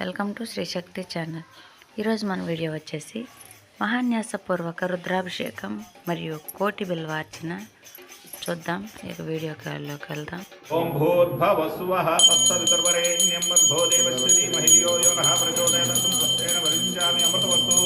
Welcome to Sri Shakti channel. ఈరోజు మన video వచ్చేసి మహాన్యాసపూర్వక రుద్రాభిషేకం మరియు కోటి బిల్వార్చన చూద్దాం ఇక వీడియోలోకి వెళ్దాం. ఓం యో నః స్వస్తేన వరించామి అమృతవస్తు.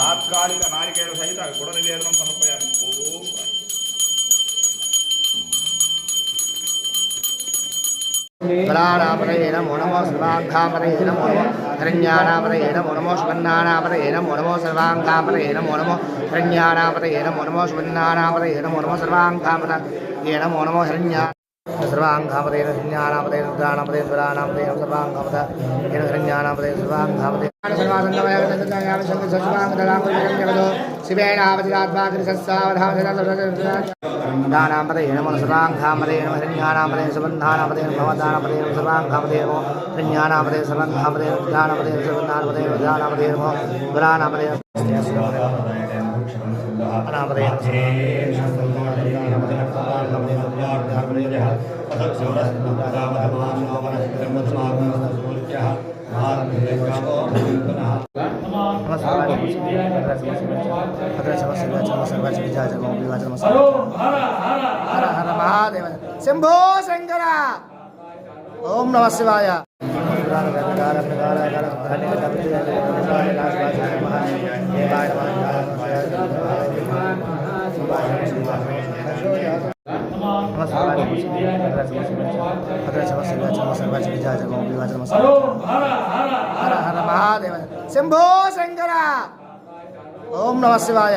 తాత్కాలిక నారికేళ సహిత గుణ నివేదనం సమర్పయామి. బలానాపదయే నమో నమో సర్వాంగాపదయే నమో నమో హిరణ్యానాపదయే నమో నమో సువర్ణానాపదయే నమో నమో సర్వాంగాపదయే నమో నమో హిరణ్యానాపదయే నమో నమో సువర్ణానాపదయే నమో నమో సర్వాంగాపదయే నమో నమో హిరణ్యా సర్వాంగాపదయే హిరణ్యానాపదయే రుద్రానాపదయే స్వరానాపదయే సర్వాంగాపదయే హిరణ్యానాపదయే సర్వాంగాపదయే దానాపదయే నమో సర్వాంగాపదయే నమో హిరణ్యానాపదయే సుబంధానాపదయే భవదానాపదయే నమో సర్వాంగాపదయే నమో హిరణ్యానాపదయే సర్వాంగాపదయే రుద్రానాపదయే హర హర మహాదేవ శంభో శంకర ఓం నమ శివాయ హర హర మహాదేవ శంభో శంకర. ఓం నమ శివాయ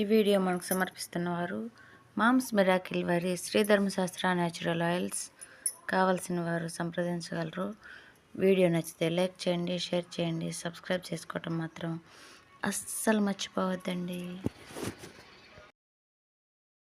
ఈ వీడియో మనకు సమర్పిస్తున్నవారు మామ్స్ మిరాకిల్ వారి శ్రీధర్మశాస్త్ర న్యాచురల్ ఆయిల్స్ కావలసిన వారు సంప్రదించగలరు. వీడియో నచ్చితే లైక్ చేయండి షేర్ చేయండి సబ్స్క్రైబ్ చేసుకోవటం మాత్రం అస్సలు మర్చిపోవద్దండి.